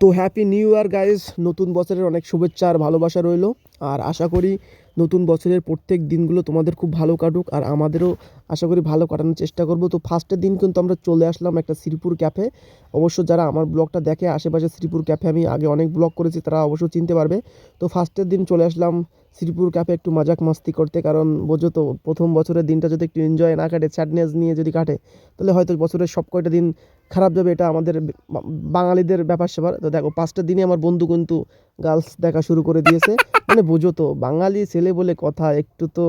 তো happy new year guys নতুন বছরের অনেক শুভেচ্ছা আর ভালোবাসা রইল। আর আশা করি নতুন বছরের প্রত্যেক দিনগুলো তোমাদের খুব ভালো কাটুক। আর আমাদেরও আশা করি ভালো কাটানোর চেষ্টা করব। তো ফার্স্টের দিন কিন্তু আমরা চলে আসলাম একটা শ্রীপুর ক্যাফে অবশ্য যারা আমার ব্লগটা দেখে, আশেপাশে শ্রীপুর ক্যাফে আমি আগে অনেক ব্লগ করেছি, তারা অবশ্য চিনতে পারবে। তো ফার্স্টের দিন চলে আসলাম শ্রীপুর ক্যাফে একটু মজাক মাস্তি করতে কারণ বোঝো তো প্রথম বছরের দিনটা যদি একটু এনজয় না কাটে স্যাডনেস নিয়ে যদি কাটে তাহলে হয়তো বছরের সব কয়টা দিন খারাপ যাবে এটা আমাদের বাঙালিদের ব্যাপার স্যাপার তো দেখো পাঁচটা দিনে আমার বন্ধু কিন্তু গার্লস দেখা শুরু করে দিয়েছে। মানে বোঝো তো বাঙালি ছেলে বলে কথা একটু তো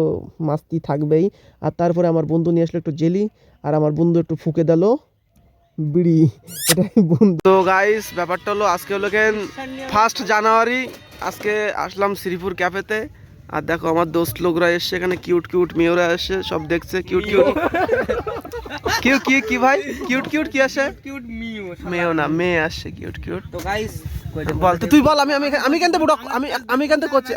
মাস্তি থাকবেই। আর তারপরে আমার বন্ধু নিয়ে আসলো একটু জেলি আর আমার বন্ধু একটু ফুকে দিল বিড়ি। এটাই বন্ধু। তো গাইস ব্যাপারটা হলো আজকে হলো কেন ফার্স্ট জানুয়ারি আজকে আসলাম শ্রীপুর ক্যাফেতে আর দেখো আমার দোস্ত লোকরা এসছে এখানে কিউট কিউট মেয়েরা এসছে সব দেখছে কিউট কিউট কিউ কি কি ভাই? কিউট কিউট কি আসে? কিউট মিউ মেয়েও না মেয়ে আসছে কিউট কিউট তো গাইস বল তো তুই বল আমি আমি আমি কেন বুড়ো আমি আমি কেন করছি।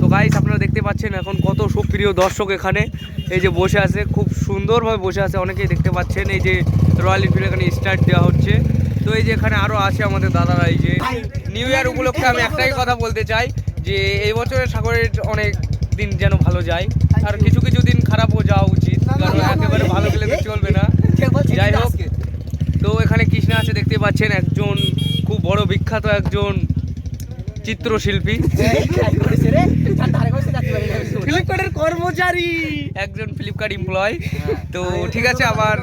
তো গাইস আপনারা দেখতে পাচ্ছেন এখন কত সুপ্রিয় দর্শক এখানে। এই যে বসে আছে খুব সুন্দরভাবে বসে আছে অনেকেই দেখতে পাচ্ছেন। এই যে রয়্যাল এনফিল্ড এখানে স্টার্ট দেওয়া হচ্ছে। তো এই যে এখানে আরও আছে আমাদের দাদারা এই যে নিউ ইয়ার উপলক্ষে আমি একটাই কথা বলতে চাই যে এই বছরের সাগরের অনেক দিন যেন ভালো যায় আর কিছু কিছু দিন খারাপও যাওয়া উচিত কারণ একেবারে ভালো গেলে তো চলবে না যাই হোক তো এখানে কৃষ্ণা আছে দেখতে পাচ্ছেন একজন খুব বড় বিখ্যাত একজন চিত্রশিল্পী ফ্লিপকার্টের কর্মচারী। একজন ফ্লিপকার্ট এমপ্লয় তো ঠিক আছে আবার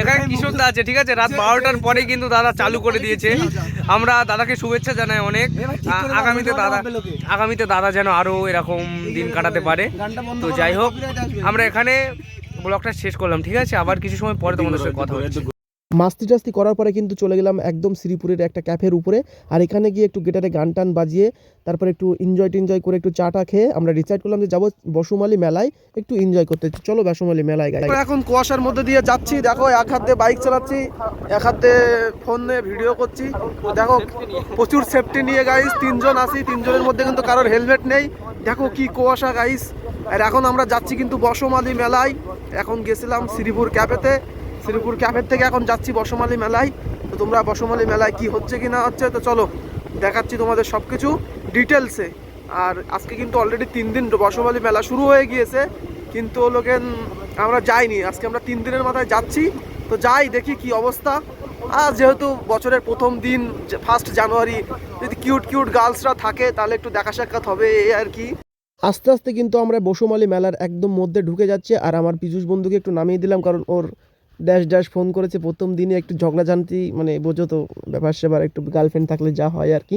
এখানে কিশোর দা আছে ঠিক আছে? রাত বারোটার পরে কিন্তু দাদা চালু করে দিয়েছে। আমরা দাদাকে শুভেচ্ছা জানাই অনেক। আগামীতে দাদা আগামীতে দাদা যেন আরও এরকম দিন কাটাতে পারে। তো যাই হোক আমরা এখানে ব্লগটা শেষ করলাম ঠিক আছে? আবার কিছু সময় পরে তোমাদের সাথে কথা হচ্ছে। মাস্তি টাস্তি করার পরে কিন্তু চলে গেলাম একদম শ্রীপুরের একটা ক্যাফের উপরে। আর এখানে গিয়ে একটু গেটারে গান টান বাজিয়ে, তারপরে একটু এনজয় টেনজয় করে একটু চাটা খেয়ে আমরা ডিসাইড করলাম যে যাব বসুমালি মেলায় একটু এনজয় করতে। চলো বসুমালি মেলায় গাই এখন কুয়াশার মধ্যে দিয়ে যাচ্ছি, দেখো এক হাতে বাইক চালাচ্ছি, এক হাতে ফোন নিয়ে ভিডিও করছি। দেখো প্রচুর সেফটি নিয়ে গাইস তিনজন আছি, তিনজনের মধ্যে কিন্তু কারোর হেলমেট নেই। দেখো কি কুয়াশা গাইস আর এখন আমরা যাচ্ছি কিন্তু বসমালি মেলায়। এখন গেছিলাম শ্রীপুর ক্যাফেতে শ্রীপুর ক্যাফের থেকে এখন যাচ্ছি বসমালী মেলায়। তো তোমরা বসমালী মেলায় কি হচ্ছে কি না হচ্ছে, তো চলো দেখাচ্ছি তোমাদের সব কিছু ডিটেলসে আর আজকে কিন্তু অলরেডি তিন দিন বসমালী মেলা শুরু হয়ে গিয়েছে, কিন্তু লোকেন আমরা যাইনি। আজকে আমরা তিন দিনের মাথায় যাচ্ছি, তো যাই দেখি কি অবস্থা। আর যেহেতু বছরের প্রথম দিন ফার্স্ট জানুয়ারি যদি কিউট কিউট গার্লসরা থাকে, তাহলে একটু দেখা সাক্ষাৎ হবে এই আর কি। আস্তে আস্তে কিন্তু আমরা বসুমালী মেলার একদম মধ্যে ঢুকে যাচ্ছে, আর আমার পীযুষ বন্ধুকে একটু নামিয়ে দিলাম, কারণ ওর ড্যাশ ড্যাশ ফোন করেছে, প্রথম দিনে একটু ঝগড়াঝান্তি মানে বোঝো তো ব্যাপার স্যাপার একটু গার্লফ্রেন্ড থাকলে যা হয় আর কি।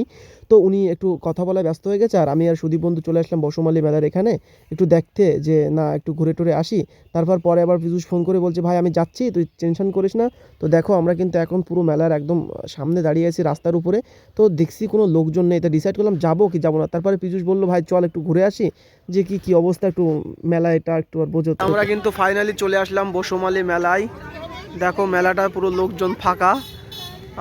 তো উনি একটু কথা বলায় ব্যস্ত হয়ে গেছে, আর আমি আর সুদীপ বন্ধু চলে আসলাম বসুমালী মেলার এখানে, একটু দেখতে যে না, একটু ঘুরে টুরে আসি। তারপর পরে আবার পীযুষ ফোন করে বলছে, ভাই, আমি যাচ্ছি, তুই টেনশন করিস না। তো দেখো, আমরা কিন্তু এখন পুরো মেলার একদম সামনে দাঁড়িয়ে আছি রাস্তার উপরে। তো দেখছি কোনো লোকজন নেই, তা ডিসাইড করলাম, যাব কি যাব না? তারপরে পীযুষ বলল, ভাই, চল একটু ঘুরে আসি, যে কি কি অবস্থা, একটু মেলা এটা একটু আর বোঝো আমরা কিন্তু ফাইনালি চলে আসলাম বসুমালী মেলায়। দেখো, মেলাটা পুরো লোকজন ফাঁকা।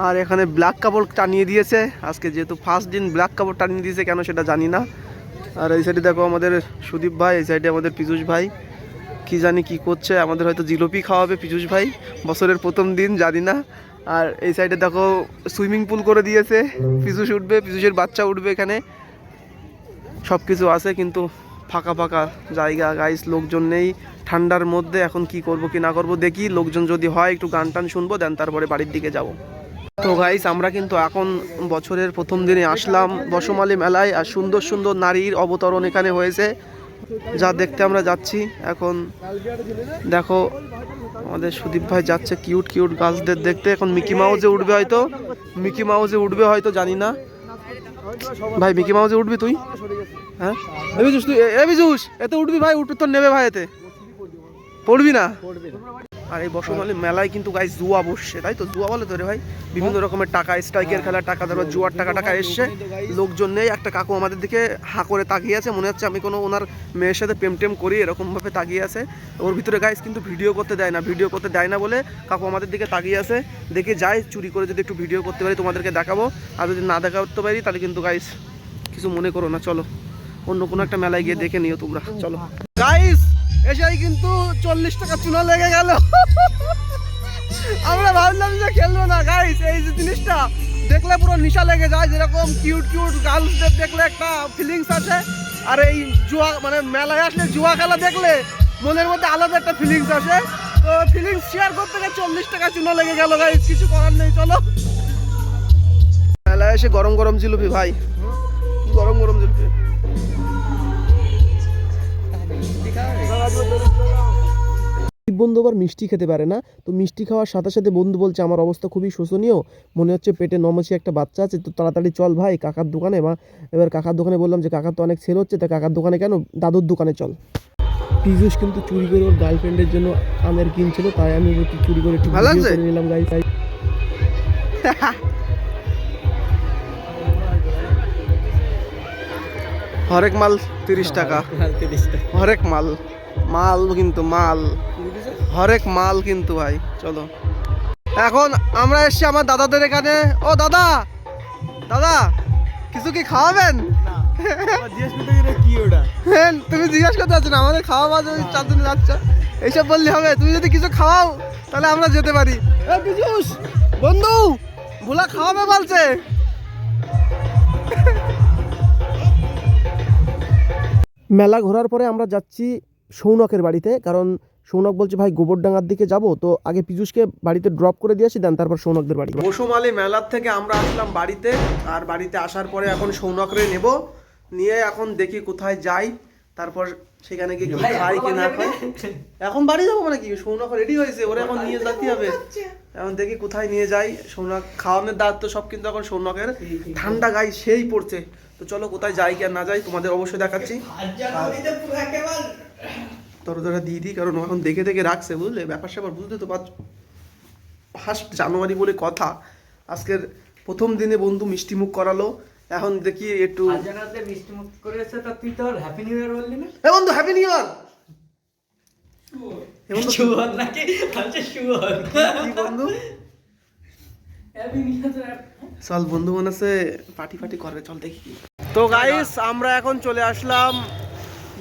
আর এখানে ব্ল্যাক কাপড় টানিয়ে দিয়েছে। আজকে যেহেতু ফার্স্ট দিন ব্ল্যাক কাপড় টানিয়ে দিয়েছে, কেন সেটা জানি না। আর এই সাইডে দেখো আমাদের সুদীপ ভাই, এই সাইডে আমাদের পীযুষ ভাই। কি জানি কি করছে, আমাদের হয়তো জিলোপি খাওয়াবে পীযুষ ভাই, বছরের প্রথম দিন, জানি না। আর এই সাইডে দেখো সুইমিং পুল করে দিয়েছে, পীযুষ উঠবে, পীযুষের বাচ্চা উঠবে এখানে। সব কিছু আছে, কিন্তু ফাঁকা ফাঁকা জায়গা গাইস লোকজন নেই। ঠান্ডার মধ্যে এখন কি করব, কি না করব, দেখি। লোকজন যদি হয়, একটু গান টান শুনব দেন তারপরে বাড়ির দিকে যাব। তো গাইস আমরা কিন্তু এখন বছরের প্রথম দিনে আসলাম বসমালী মেলায় আর সুন্দর সুন্দর নারীর অবতরণ এখানে হয়েছে, যা দেখতে আমরা যাচ্ছি। এখন দেখো, আমাদের সুদীপ ভাই যাচ্ছে কিউট কিউট গার্লসদের দেখতে। এখন মিকি মাউজে উঠবে হয়তো। মিকি মাউজে উঠবে হয়তো, জানি না। ভাই মিকি মাউজে উঠবি তুই? হ্যাঁ? এ বিজুস, তুই, এ বিজুস এতে উঠবি ভাই, উঠ, তোর নেবে ভাই এতে। পড়বি না? আর এই বসমালী মেলায় কিন্তু গাইস জুয়া বসছে তাই তো? জুয়া বলে তো রে ভাই? বিভিন্ন রকমের টাকা স্ট্রাইকের খেলা টাকা ধরো জুয়ার টাকা টাকা এসছে। লোকজন নেই একটা কাকু আমাদের দিকে হা করে তাকিয়ে আছে মনে হচ্ছে আমি কোনো ওনার মেয়ের সাথে প্রেম টেম করি এরকমভাবে তাকিয়ে আছে। ওর ভিতরে গাইস কিন্তু ভিডিও করতে দেয় না ভিডিও করতে দেয় না বলে কাকু আমাদের দিকে তাকিয়ে আছে। দেখে যাই চুরি করে যদি একটু ভিডিও করতে পারি তোমাদেরকে দেখাবো। আর যদি না দেখাতে পারি তাহলে কিন্তু গাইস কিছু মনে করো না চলো। অন্য কোনো একটা মেলায় গিয়ে দেখে নিও তোমরা চলো। গাইস এসেই কিন্তু চল্লিশ টাকা চুনা লেগে গেল। আমরা ভাবলাম যে খেলব না। গাইস এই যে জিনিসটা, দেখলে পুরো নিশা লেগে যায়। যেরকম কিউট কিউট গার্লসদের দেখলে একটা ফিলিংস আছে। আর এই জুয়া মানে মেলায় আসলে জুয়া খেলা দেখলে মনের মধ্যে আলাদা একটা ফিলিংস আসে। তো ফিলিংস শেয়ার করতে গিয়ে চল্লিশ টাকা চুনা লেগে গেল। গাইস কিছু করার নেই, চলো। মেলায় এসে গরম গরম জিলিপি, ভাই। গরম গরম জিলিপি। বন্ধু আবার মিষ্টি খেতে পারে না। তো মিষ্টি খাওয়ার সাথে সাথে বন্ধু বলছে আমার অবস্থা খুবই শোষণীয়। মনে হচ্ছে পেটে নমসি একটা বাচ্চা আছে। তো তাড়াতাড়ি চল ভাই কাকার দোকানে বা এবার কাকার দোকানে বললাম যে কাকার তো অনেক সেল হচ্ছে। তা কাকার দোকানে কেন? দাদুর দোকানে চল। পীযুষ কিন্তু চুরি করে ওর গার্লফ্রেন্ডের জন্য আমের কিনছিল। তাই আমি একটু চুরি করে একটু নিলাম গাই তাই হরেক মাল তিরিশ টাকা। হরেক মাল। মাল কিন্তু মাল। হরেক মাল কিন্তু ভাই চলো। এখন আমরা এসছি আমার দাদাদের এখানে। ও দাদা দাদা কিছু কি খাওয়াবেন? হ্যাঁ, তুমি জিজ্ঞেস করতে পারছ না আমাদের খাওয়া বাজ ওই চারজনে যাচ্ছ। এইসব বললে হবে তুমি যদি কিছু খাওয়াও তাহলে আমরা যেতে পারি। বন্ধু ভোলা খাওয়াবে বলছে। মেলা ঘোরার পরে আমরা যাচ্ছি সৌনকের বাড়িতে কারণ সৌনক বলছে ভাই গোবরডাঙ্গার দিকে যাব। তো আগে পীযুষকে বাড়িতে ড্রপ করে দিয়ে আসি দেন তারপর সৌনকদের বাড়ি। বসুমালী মেলার থেকে আমরা আসলাম বাড়িতে আর বাড়িতে আসার পরে এখন সৌনকরে নেব। নিয়ে এখন দেখি কোথায় যাই তারপর সেখানে গিয়ে কি খাই কি না খাই। এখন বাড়ি যাব মানে কি? সৌনক রেডি হয়েছে ওরে এখন নিয়ে যেতে হবে। এখন দেখি কোথায় নিয়ে যাই সৌনক খাওয়ানোর দায়িত্ব সব কিন্তু এখন সৌনকের। ঠান্ডা গাই সেই পড়ছে। তো চলো কোথায় যাই কি আর না যাই তোমাদের অবশ্যই দেখাচ্ছি। তোরা দিয়ে দিই কারণ এখন দেখে দেখে রাখছে বুঝলে? ব্যাপার স্যাপার বুঝতে তো পারছ। ফার্স্ট জানুয়ারি বলে কথা আজকের প্রথম দিনে বন্ধু মিষ্টি মুখ করালো এখন দেখি একটু জানাতে করেছে তা তুই তো হ্যাপি নিউ ইয়ার বললি না? এ বন্ধু হ্যাপি নিউ ইয়ার এ নাকি? আচ্ছা শুয়ার কি বন্ধু? হ্যাপি নিউ ইয়ার চল বন্ধু মনে আছে পার্টি ফাটি করবে চল দেখি। তো গাইস আমরা এখন চলে আসলাম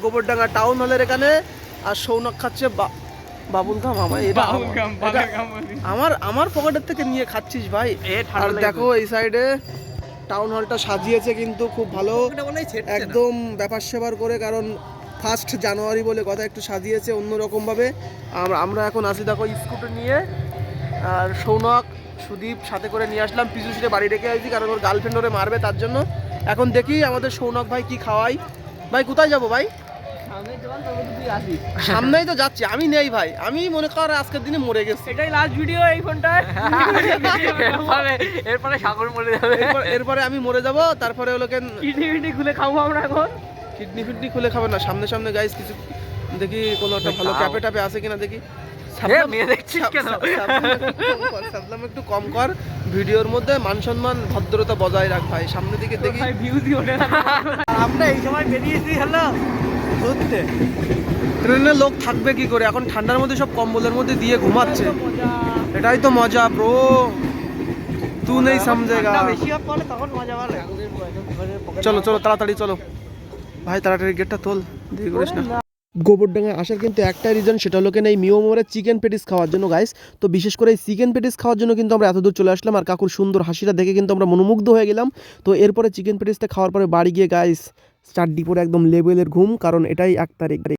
গোবরডাঙ্গা টাউন হলের এখানে আর সৌনক খাচ্ছে বা- বাবুল গাম আমার। এটা আমার আমার পকেটের থেকে নিয়ে খাচ্ছিস ভাই। আর দেখো এই সাইডে টাউন হলটা সাজিয়েছে কিন্তু খুব ভালো। একদম ব্যাপার সেবার করে কারণ ফার্স্ট জানুয়ারি বলে কথা একটু সাজিয়েছে অন্যরকম ভাবে আমরা এখন আসি দেখো স্কুটার নিয়ে। আর সৌনক সুদীপ সাথে করে নিয়ে আসলাম। পিছুসিতে বাড়ি রেখে আসছি কারণ ওর গার্লফ্রেন্ড ওরে মারবে তার জন্য। এখন দেখি আমাদের সৌনক ভাই কি খাওয়াই ভাই কোথায় যাব ভাই? সামনেই তো যাচ্ছি আমি নেই ভাই। আমি মনে কর আজকের দিনে মরে গেছি। এটাই লাস্ট ভিডিও এই ফোনটায়। এরপরে এরপরে সাগর মরে যাবে। এরপরে আমি মরে যাব তারপরে ওলোকে কিডনি ফিডনি খুলে খাব আমরা এখন। কিডনি ফিডনি খুলে খাব না সামনে সামনে গাইস কিছু দেখি কোনো একটা ভালো। ক্যাপে ট্যাপে আছে কিনা দেখি। একটু কম কর, ভিডিওর মধ্যে মান সম্মান ভদ্রতা বজায় রাখ ভাই। সামনের দিকে দেখি। ভাই ভিউজই ওঠে না। আমরা এই সময় বেরিয়েছি হলো ঘুরতে ট্রেনে লোক থাকবে কি করে? এখন ঠান্ডার মধ্যে সব কম্বলের মধ্যে দিয়ে ঘুমাচ্ছে। এটাই তো মজা। ব্রো তু নেই সমঝেগা চলো চলো তাড়াতাড়ি চলো। ভাই তাড়াতাড়ি গেটটা তোল। দিয়ে করিস না। গোবরডাঙ্গায় আসার কিন্তু একটা রিজন সেটা হলো কেন এই মিও মোমোরের চিকেন পেটিস খাওয়ার জন্য গাইস তো বিশেষ করে এই চিকেন পেটিস খাওয়ার জন্য কিন্তু আমরা এতদূর চলে আসলাম, আর কাকুর সুন্দর হাসিটা দেখে কিন্তু আমরা মনোমুগ্ধ হয়ে গেলাম। তো এরপরে চিকেন পেটিসটা খাওয়ার পরে বাড়ি গিয়ে গাইস চারটি পরে একদম লেভেলের ঘুম, কারণ এটাই এক তারিখ।